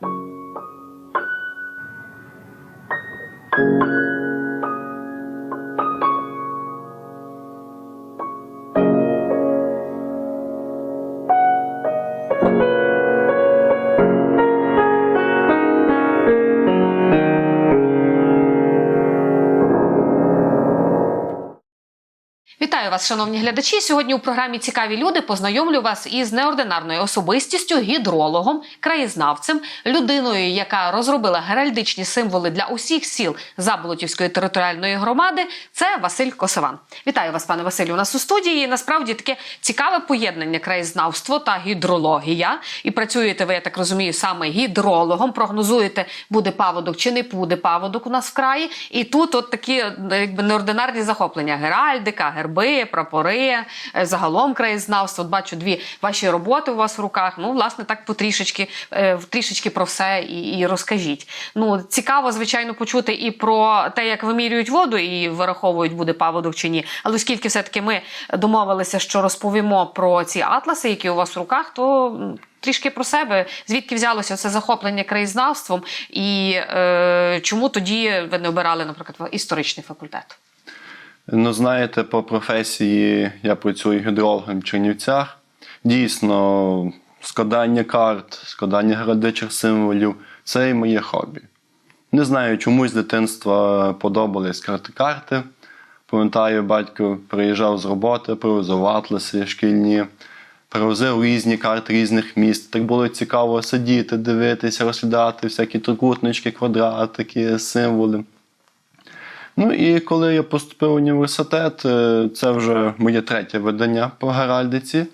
thank you. Вас, шановні глядачі. Сьогодні у програмі Цікаві люди познайомлю вас із неординарною особистістю, гідрологом, краєзнавцем, людиною, яка розробила геральдичні символи для усіх сіл Заболотівської територіальної громади. Це Василь Косован. Вітаю вас, пане Василю. У нас у студії насправді таке цікаве поєднання краєзнавство та гідрологія. І працюєте ви, я так розумію, саме гідрологом. Прогнозуєте, буде паводок чи не буде паводок у нас в краї. І тут от такі якби неординарні захоплення: геральдика, герби, прапори, е, загалом краєзнавство. Бачу дві ваші роботи у вас в руках. Ну, власне, так потрішечки, е, трішечки про все і, і розкажіть. Ну, цікаво, звичайно, почути і про те, як вимірюють воду і вираховують, буде паводок чи ні. Але оскільки все-таки ми домовилися, що розповімо про ці атласи, які у вас в руках, то. Трішки про себе, звідки взялося це захоплення краєзнавством, і е, чому тоді ви не обирали, наприклад, історичний факультет? Ну, знаєте, по професії я працюю гідрологом в Чернівцях. Дійсно, складання карт, складання градичих символів це і моє хобі. Не знаю, чомусь з дитинства подобались карти карти. Пам'ятаю, батько приїжджав з роботи, привозив атласи шкільні, привозив різні карти різних міст. Так було цікаво сидіти, дивитися, розглядати всякі трикутнички, квадратики, символи. Ну і коли я поступив в університет, е, це вже моє третє видання по геральдиці.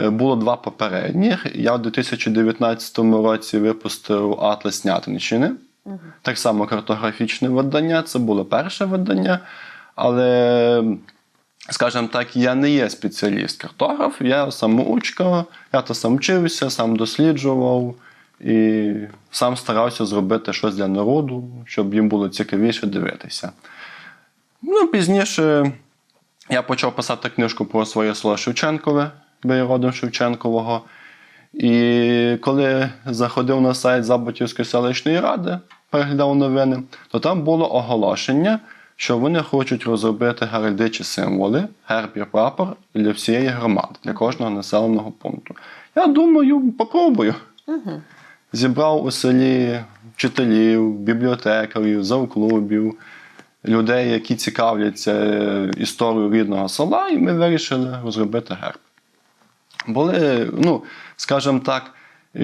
Е, Було два попередніх. Я в 2019 році випустив Атлас Снятинщини. Так само картографічне видання. Це було перше видання. Але, скажімо так, я не є спеціаліст-картограф, я самоучка, я то сам вчився, сам досліджував і сам старався зробити щось для народу, щоб їм було цікавіше дивитися. Ну, пізніше я почав писати книжку про своє село Шевченкове, родом Шевченкового. І коли заходив на сайт Заботівської селищної ради, переглядав новини, то там було оголошення, що вони хочуть розробити геральдичі символи, герб і прапор для всієї громади, для кожного населеного пункту. Я думаю, попробую. Зібрав у селі вчителів, бібліотекарів, завклубів, людей, які цікавляться е, історією рідного села, і ми вирішили розробити герб. Були, ну, скажімо так,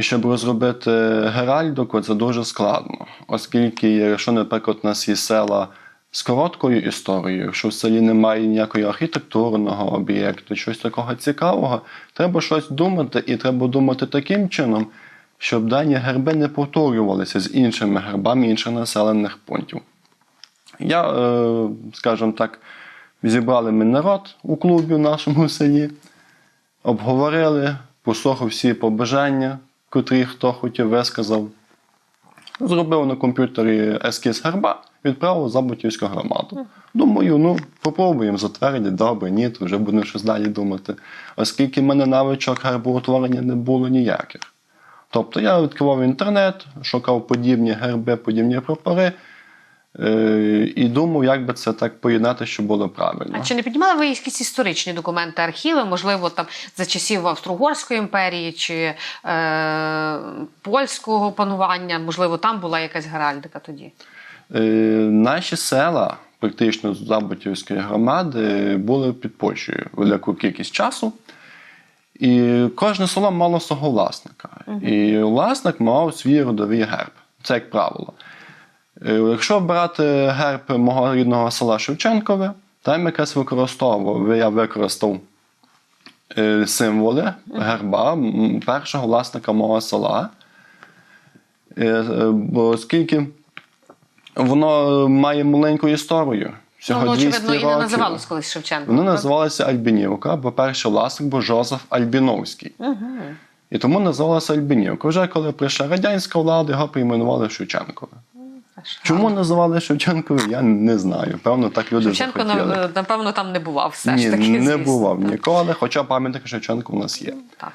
щоб розробити геральдику, це дуже складно, оскільки, якщо, наприклад, у нас є села з короткою історією, якщо в селі немає ніякого архітектурного об'єкту, щось такого цікавого, треба щось думати, і треба думати таким чином, щоб дані герби не повторювалися з іншими гербами інших населених пунктів. Я, е, скажімо так, зібрали ми народ у клубі в нашому селі, обговорили, послухав всі побажання, котрі хто хотів висказав. Зробив на комп'ютері ескіз герба, відправив в Заботівську громаду. Думаю, ну попробуємо затвердити, добре, ні, то вже будемо щось далі думати. Оскільки в мене навичок гербоутворення не було ніяких. Тобто я відкривав інтернет, шукав подібні герби, подібні прапори і думав, як би це так поєднати, щоб було правильно. А чи не піднімали ви якісь історичні документи, архіви, можливо, там за часів Австро-Угорської імперії чи е- польського панування? Можливо, там була якась геральдика тоді? Е, наші села, практично з Заботівської громади, були під Польщею велику кількість часу. І кожне село мало свого власника. І власник мав свій родовий герб. Це як правило. Е, Якщо брати герб мого рідного села Шевченкове, там якась використовував, я використав е, символи герба першого власника мого села. Е, Бо оскільки воно має маленьку історію. Всього ну, 200 очевидно, і не називалось колись Шевченко. Воно називалося Альбінівка, бо перший власник був Жозеф Альбіновський. І тому називалося Альбінівка. Вже коли прийшла радянська влада, його перейменували Шевченкове. Чому називали Шевченкове, я не знаю. Певно, так люди Шевченко, захотіли. на- напевно, там не бував все Ні, ж таки. не звісно. бував Так. ніколи, хоча пам'ятник Шевченко у нас є. Так.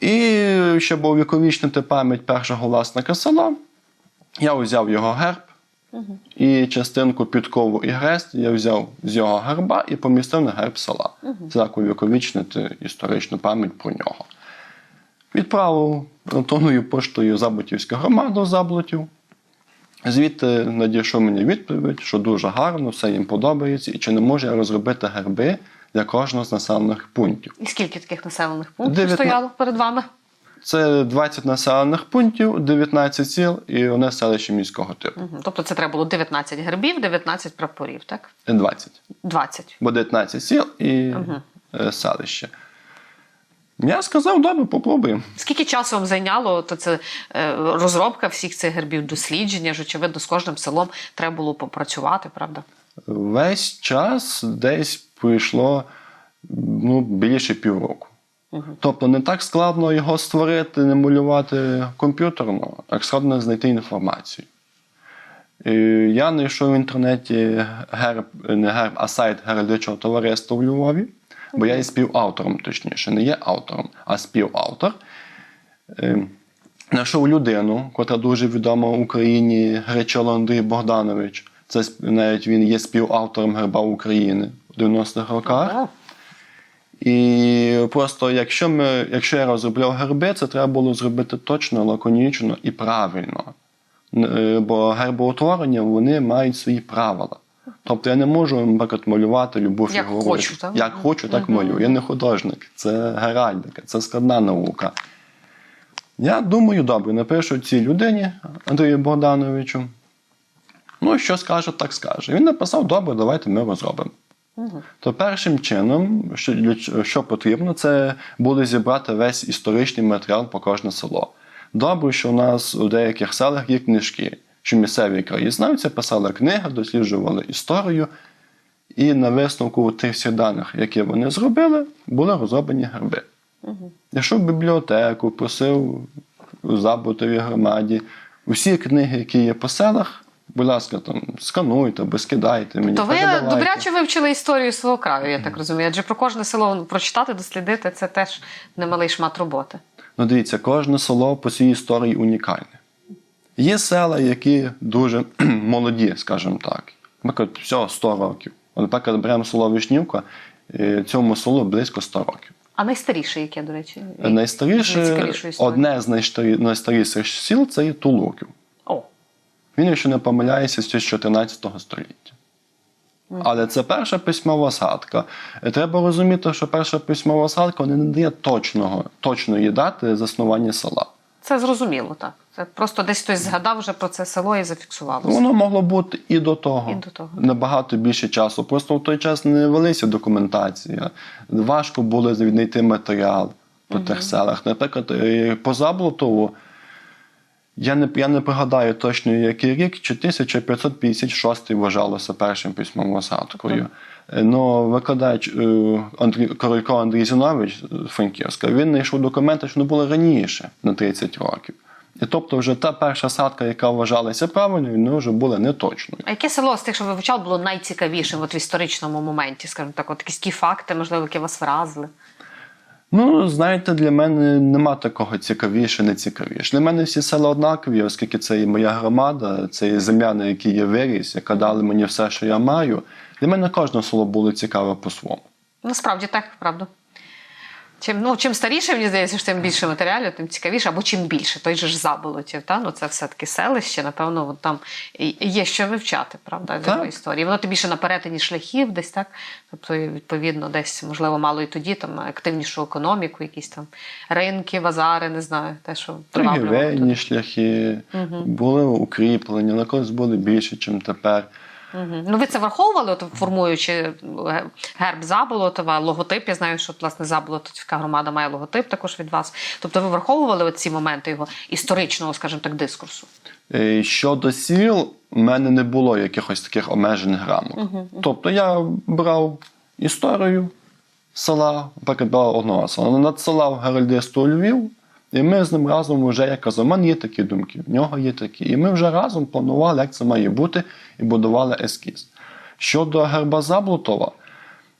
І щоб увіковічнити пам'ять першого власника села, я взяв його герб і частинку підкову і хрест я взяв з його герба і помістив на герб села. Це так увіковічнити історичну пам'ять про нього. Відправив електронною поштою Заботівську громаду Заблотів. Звідти надійшов мені відповідь, що дуже гарно, все їм подобається, і чи не можу я розробити герби для кожного з населених пунктів. І скільки таких населених пунктів Дев'ятна- стояло перед вами? Це 20 населених пунктів, 19 сіл і одне селище міського типу. Мгм. Тобто це треба було 19 гербів, 19 прапорів, так? 20. 20. Бо 19 сіл і е, селище. Я сказав, добре, попробуємо. Скільки часу вам зайняло то це е, розробка всіх цих гербів, дослідження ж, очевидно, з кожним селом треба було попрацювати, правда? Весь час десь пройшло ну, більше півроку. Тобто не так складно його створити, не малювати комп'ютерно, як складно знайти інформацію. І я знайшов в інтернеті герб, не герб, а сайт Геральдичого товариства в Львові, бо я є співавтором, точніше, не є автором, а співавтор. Е, Знайшов людину, котра дуже відома в Україні, Гречало Андрій Богданович. Це навіть він є співавтором герба України в 90-х роках. І просто, якщо ми, якщо я розробляв герби, це треба було зробити точно, лаконічно і правильно. Е, Бо гербоутворення вони мають свої правила. Тобто я не можу, наприклад, малювати любу Як фігуру. хочу, так? Як хочу, так малюю. Я не художник, це геральдика, це складна наука. Я думаю, добре, напишу цій людині, Андрію Богдановичу. Ну, що скаже, так скаже. Він написав: добре, давайте ми розробимо. То першим чином, що, що потрібно, це було зібрати весь історичний матеріал по кожне село. Добре, що у нас у деяких селах є книжки, що місцеві краєзнавці писали книги, досліджували історію, і на висновку тих всіх даних, які вони зробили, були розроблені герби. Я йшов в бібліотеку, просив у Заботовій громаді усі книги, які є по селах, будь ласка, там скануйте або скидайте мені. То ви передавайте. добряче вивчили історію свого краю, я так розумію. Адже про кожне село прочитати, дослідити це теж немалий шмат роботи. Ну, дивіться, кожне село по своїй історії унікальне. Є села, які дуже молоді, скажімо так. Наприклад, всього 100 років. От, Наприклад, беремо село Вишнівка, е, цьому селу близько 100 років. А найстаріше, яке, до речі, Найстаріше, одне з найстаріших сіл це є Тулуків. О, Він, якщо не помиляюся, з 14 століття. Але це перша письмова згадка. Е, Треба розуміти, що перша письмова згадка не надає точного, точної дати заснування села. це зрозуміло, так. Це просто десь хтось згадав вже про це село і зафіксувалося. Воно могло бути і до того. І до того. Набагато більше часу. Просто в той час не велися документація. Важко було знайти матеріал по тих селах. Наприклад, е, по Заблотову, я не, я не пригадаю точно, який рік, чи 1556 вважалося першим письмовою згадкою. Е, Ну, викладач е, Андрій, Королько Андрій Зінович з Франківська, він знайшов документи, що не було раніше на 30 років. І тобто вже та перша садка, яка вважалася правильною, вона вже була неточною. А яке село з тих, що ви вивчали, було найцікавішим от в історичному моменті, скажімо так, от якісь ті факти, можливо, які вас вразили? Ну, знаєте, для мене нема такого цікавіше, не цікавіше. Для мене всі села однакові, оскільки це і моя громада, це і земля, на якій я виріс, яка дали мені все, що я маю. Для мене кожне село було цікаве по-своєму. Насправді так, правда. Чим, ну, чим старіше, мені здається, що тим більше матеріалів, тим цікавіше, або чим більше, той же ж заболотів. Та? Ну, це все-таки селище, напевно, там є що вивчати, правда, Так. його історії. Воно тим більше на перетині шляхів десь, так? Тобто, відповідно, десь, можливо, мало і тоді там активнішу економіку, якісь там ринки, базари, не знаю, те, що приваблювало. Торгівельні шляхи, були укріплення, на колись були більше, ніж тепер. Мгм. Ну, ви це враховували, от, формуючи е, герб Заболотова, логотип. Я знаю, що власне Заболотівська громада має логотип також від вас. Тобто ви враховували ці моменти його історичного, скажімо так, дискурсу. Е, Щодо сіл, в мене не було якихось таких обмежених рамок. Тобто я брав історію села, наприклад, одного села, надсилав Геральдисту у Львів, і ми з ним разом вже, я казав, в мене є такі думки, в нього є такі. І ми вже разом планували, як це має бути, і будували ескіз. Щодо герба Заблутова,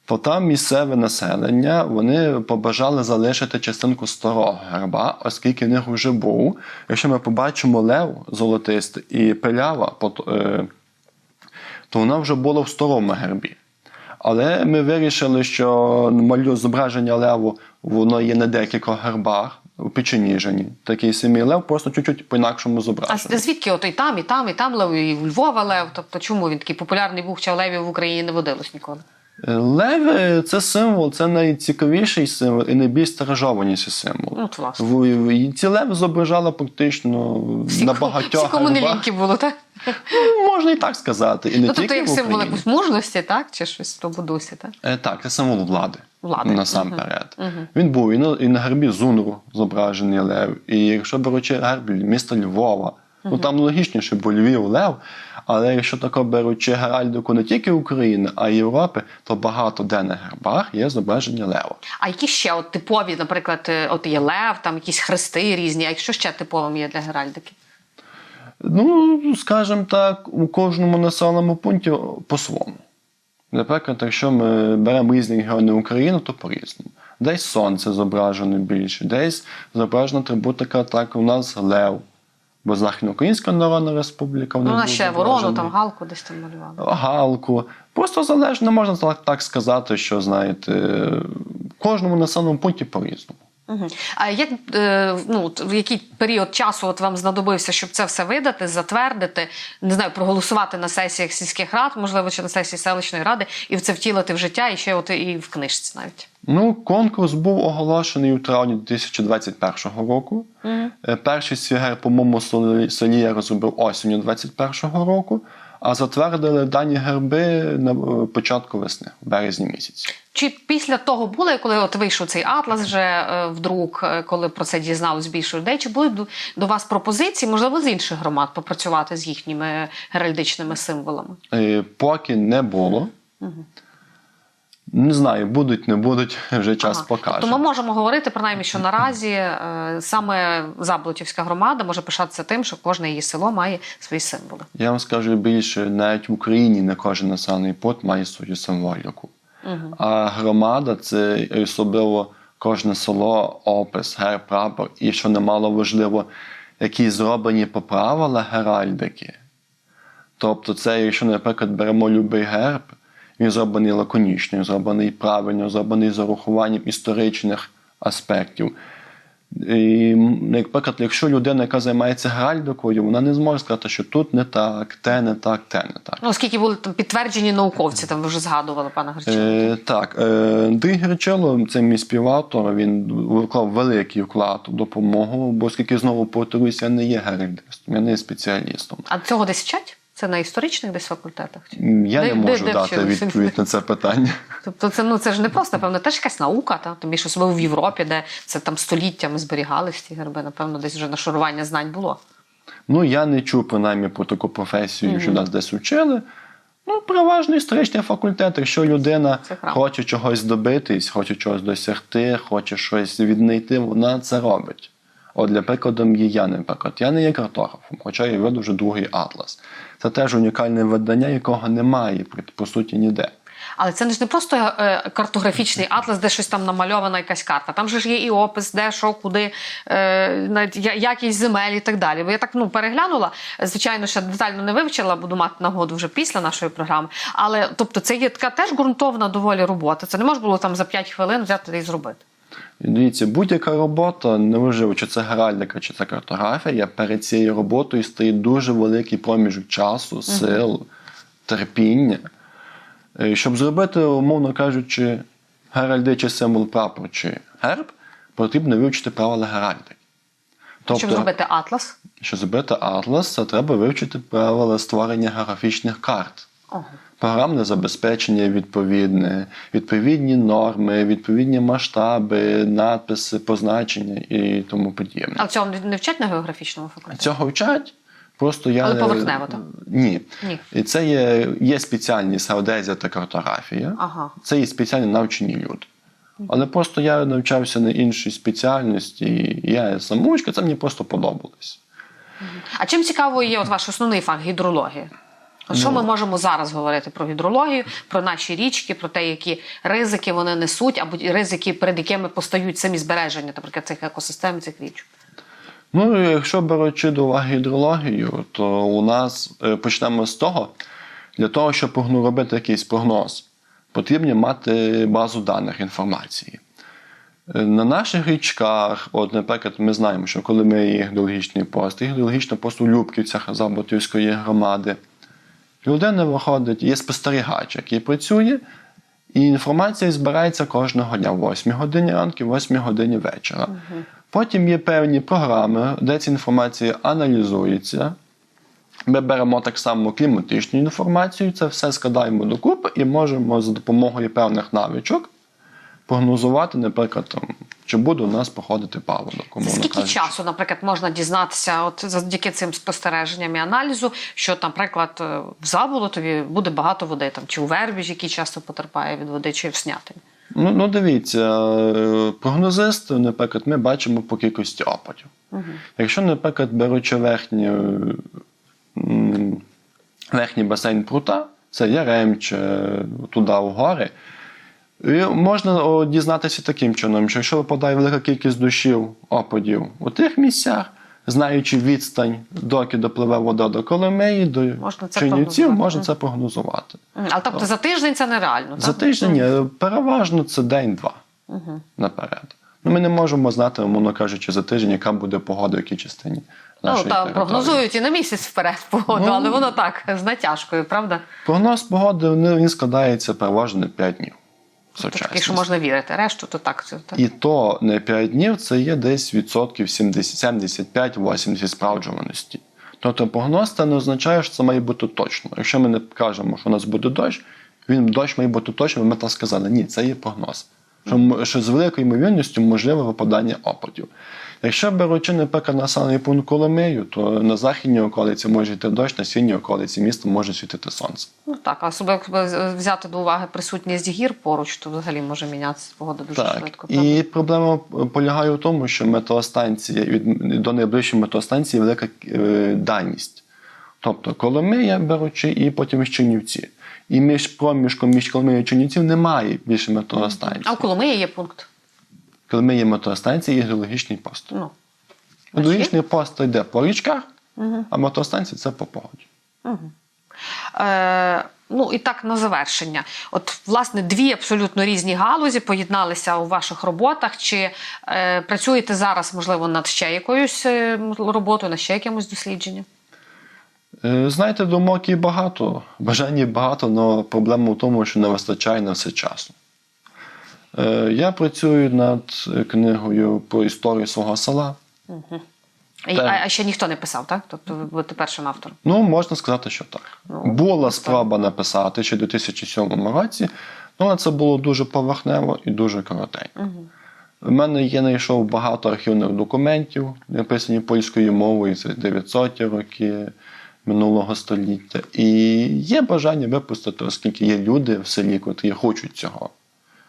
то там місцеве населення вони побажали залишити частинку старого герба, оскільки в них вже був. Якщо ми побачимо лев золотистий і пилява, е, то вона вже була в старому гербі. Але ми вирішили, що малю зображення леву воно є на декількох гербах у Печеніжині. Такий самий лев, просто чуть-чуть по-інакшому А звідки от і там, і там, і там лев, і у Львова лев? Тобто чому він такий популярний був, хоча левів в Україні не водилось ніколи? Леви це символ, це найцікавіший символ і найбільш стиражованіший символ. Ну, от, власне. В- в- і Ці леви зображали практично на багатьох всі, кому не гербах. ліньки було, так? Ну, можна і так сказати. І не Ну, тільки тобто як в символ Україні. якоїсь мужності, так? Чи щось в тому дусі, так? Е, Так, це символ влади. Влади. Насамперед. Він був і на, і на гербі Зунру зображений лев. І якщо беручи герб міста Львова, ну там логічніше, бо Львів лев. Але якщо тако беручи геральдику не тільки України, а й Європи, то багато де на гербах є зображення лева. А які ще от типові, наприклад, е, от є лев, там якісь хрести різні, а якщо ще типовим є для геральдики? Ну, скажімо так, у кожному населеному пункті по-своєму. Наприклад, якщо ми беремо різні регіони України, то по-різному. Десь сонце зображено більше, десь зображена атрибутика, так у нас лев. Бо Західноукраїнська Народна Республіка Ну, вона ще ворону, там галку десь там малювали. галку. Просто залежно, можна так, сказати, що знаєте, кожному населеному пункті по-різному. Угу. А як е, ну в який період часу от вам знадобився, щоб це все видати, затвердити, не знаю, проголосувати на сесіях сільських рад, можливо, чи на сесії селищної ради, і це втілити в життя, і ще от і в книжці навіть. Ну, конкурс був оголошений у травні 2021 року. Е, Перший свій герб, по-моєму, селі я розробив осінню 2021 року, а затвердили дані герби на е, початку весни, в березні місяці. Чи після того були, коли от вийшов цей атлас вже е, вдруг, е, коли про це дізналось більше людей? Чи були до, вас пропозиції, можливо, з інших громад попрацювати з їхніми геральдичними символами? Поки не було. Не знаю, будуть, не будуть, вже час Ага. покаже. Тобто ми можемо говорити принаймні, що наразі е, саме Заблутівська громада може пишатися тим, що кожне її село має свої символи. Я вам скажу більше, навіть в Україні не кожен населений пункт має свою символіку. А громада це особливо кожне село, опис, герб, прапор, і що немало важливо, які зроблені по правилах геральдики. Тобто, це, якщо, наприклад, беремо любий герб, він зроблений лаконічно, він зроблений правильно, зроблений з урахуванням історичних аспектів. І, наприклад, якщо людина, яка займається геральдикою, вона не зможе сказати, що тут не так, те не так, те не так. Ну, оскільки були там підтверджені науковці, там ви вже згадували пана Гречина. Е, так, е, Андрій Гречило, це мій співавтор, він вклав великий вклад у допомогу, бо оскільки знову повторюсь, я не є геральдистом, я не є спеціалістом. А цього десь вчать? Це на історичних десь факультетах? Я Де- не можу де дати вчилися? відповідь на це питання. Тобто це, ну, це ж не просто, певно, теж якась наука, та? тим більше особливо в Європі, де це там століттями зберігались ті герби, напевно, десь вже нашарування знань було. Ну, я не чув принаймні про таку професію, що нас десь учили. Ну, переважно історичний факультет. Якщо людина хоче чогось добитись, хоче чогось досягти, хоче щось віднайти, вона це робить. От для прикладу є наприклад. Я не є картографом, хоча я веду вже другий атлас. Це теж унікальне видання, якого немає, по суті, ніде. Але це ж не просто е, картографічний атлас, де щось там намальована якась карта. Там же ж є і опис, де, що, куди, е, навіть якість земель і так далі. Бо я так ну, переглянула. Звичайно, ще детально не вивчила, буду мати нагоду вже після нашої програми. Але тобто, це є така теж ґрунтовна доволі робота. Це не можна було там за 5 хвилин взяти і зробити. І дивіться, будь-яка робота, неважливо, чи це геральдика, чи це картографія, перед цією роботою стоїть дуже великий проміжок часу, сил, терпіння. Е, Щоб зробити, умовно кажучи, геральдичий символ прапор чи герб, потрібно вивчити правила геральдики. Тобто, Щоб зробити атлас. щоб зробити атлас, це треба вивчити правила створення географічних карт. Ого. Програмне забезпечення відповідне, відповідні норми, відповідні масштаби, надписи, позначення і тому подібне. Але цього не- вчать на географічному факультеті. Цього вчать. Просто я Але не- поверхнево, так? Ні. Ні. І це є, є спеціальні саудезія та картографія. Ага. Це є спеціальні навчені люди. Але просто я навчався на іншій спеціальності, і я самоучка, це мені просто подобалось. А чим цікавою є от ваш основний фах гідрологія? От Що ми можемо зараз говорити про гідрологію, про наші річки, про те, які ризики вони несуть, або ризики, перед якими постають самі збереження, наприклад, цих екосистем, цих річок? Ну, якщо беручи до уваги гідрологію, то у нас е, почнемо з того, для того, щоб ну, робити якийсь прогноз, потрібно мати базу даних інформації. Е, На наших річках, от, наприклад, ми знаємо, що коли ми є гідрологічний пост, і гідрологічний пост у Любківцях Заботівської громади, людина виходить, є спостерігач, який працює, і інформація збирається кожного дня в 8 годині ранку, в 8 годині вечора. Потім є певні програми, де ця інформація аналізується. Ми беремо так само кліматичну інформацію, це все складаємо докупи і можемо за допомогою певних навичок прогнозувати, наприклад, там, чи буде у нас походити паводок. За скільки кажучи. часу, наприклад, можна дізнатися, от завдяки цим спостереженням і аналізу, що, наприклад, е, в Заболотові буде багато води, там чи у Вербіж, який часто потерпає від води, чи в Снятині? Ну, ну дивіться, е, прогнозист, наприклад, ми бачимо по кількості опадів. Якщо, наприклад, беручи верхній, м, верхній басейн прута, це Яремче, туди в гори, і можна дізнатися таким чином, що якщо випадає велика кількість дощів, опадів у тих місцях, знаючи відстань, доки допливе вода до Коломеї, до Можна це Чернівців, можна це прогнозувати. Але тобто за тиждень це нереально. За так? тиждень ні, переважно це день-два наперед. Ну, ми не можемо знати, умовно кажучи, за тиждень, яка буде погода в якій частині. Ну, там прогнозують і на місяць вперед погоду, Ну. але воно так, з натяжкою, правда? Прогноз погоди ну, він складається переважно на 5 днів. В Такий, що можна вірити. Решту то так. Це, так. І то не 5 днів, це є десь відсотків 75-80 справджуваності. Тобто прогноз це не означає, що це має бути точно. Якщо ми не кажемо, що у нас буде дощ, він дощ має бути точно, ми так сказали. Ні, це є прогноз. Що, що з великою ймовірністю можливе випадання опадів. Якщо беручи, наприклад, населений пункт Коломею, то на західній околиці може йти дощ, на східній околиці міста може світити сонце. Ну так, а особливо якби взяти до уваги присутність гір поруч, то взагалі може мінятися погода дуже Так. швидко. правда? І проблема полягає в тому, що метеостанція від до найближчої метеостанції велика е, дальність. Тобто Коломия беручи, і потім Чернівці. І між проміжком між Коломиєю і Чернівців немає більше метеостанцій. А у Коломиї є пункт. Коломия є метеостанція і геологічний пост. Ну, Геологічний пост йде по річках, а метеостанція це по погоді. Е, ну і так на завершення. От, власне, дві абсолютно різні галузі поєдналися у ваших роботах. Чи е, працюєте зараз, можливо, над ще якоюсь е, роботою, над ще якимось дослідженням? Е, Знаєте, думок і багато, бажань багато, але проблема в тому, що не вистачає на все часу. Е, Я працюю над книгою про історію свого села. І- Так. А, ще ніхто не писав, так? Тобто ви будете першим автором. Ну, можна сказати, що так. Ну, Була спроба написати ще у 2007 році, але це було дуже поверхнево і дуже коротенько. У мене є знайшов багато архівних документів, написані польською мовою, це 900 роки минулого століття. І є бажання випустити, оскільки є люди в селі, котрі хочуть цього.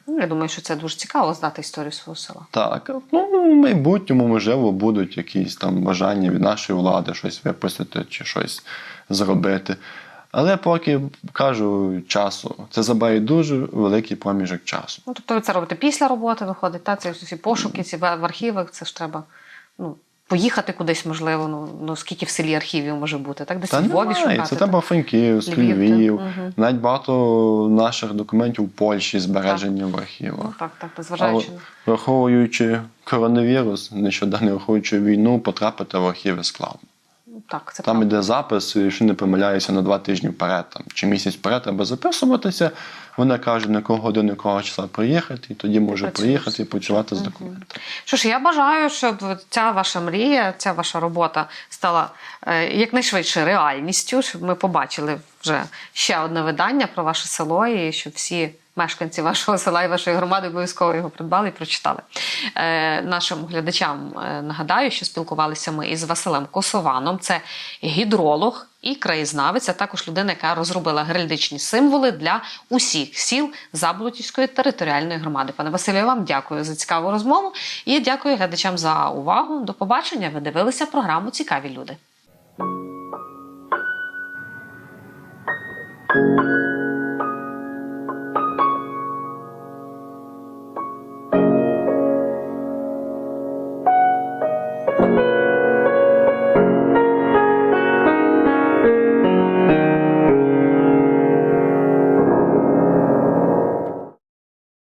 Ну, я думаю, що це дуже цікаво знати історію свого села. Так, ну в майбутньому, можливо, будуть якісь там бажання від нашої влади щось випустити чи щось зробити. Але поки кажу часу, це забирає дуже великий проміжок часу. Ну, тобто ви це робите після роботи, виходить, та це всі пошуки, ці в архівах, це ж треба ну, поїхати кудись, можливо. Ну, ну скільки в селі архівів може бути, так? Десь Та Львові немає, шукати. це так? треба Франківськ, Львів, так. Мгм. Навіть багато наших документів у Польщі збережені в архівах. Ну, так, так, Але незважаючи. на- враховуючи коронавірус, нещодавно враховуючи війну, потрапити в архіви складно. Ну, Так, це Там правда. іде запис, якщо не помиляюся, на два тижні вперед там, чи місяць вперед треба записуватися. Вони каже, на якого годину, якого числа приїхати, і тоді може Працюєш. приїхати і працювати з документами. Що ж, я бажаю, щоб ця ваша мрія, ця ваша робота стала е, якнайшвидше реальністю, щоб ми побачили вже ще одне видання про ваше село, і щоб всі мешканці вашого села і вашої громади обов'язково його придбали і прочитали. Е, нашим глядачам е, нагадаю, що спілкувалися ми із Василем Косованом. Це гідролог і краєзнавець, а також людина, яка розробила геральдичні символи для усіх сіл Заблутівської територіальної громади. Пане Василю, я вам дякую за цікаву розмову і дякую глядачам за увагу. До побачення. Ви дивилися програму Цікаві люди.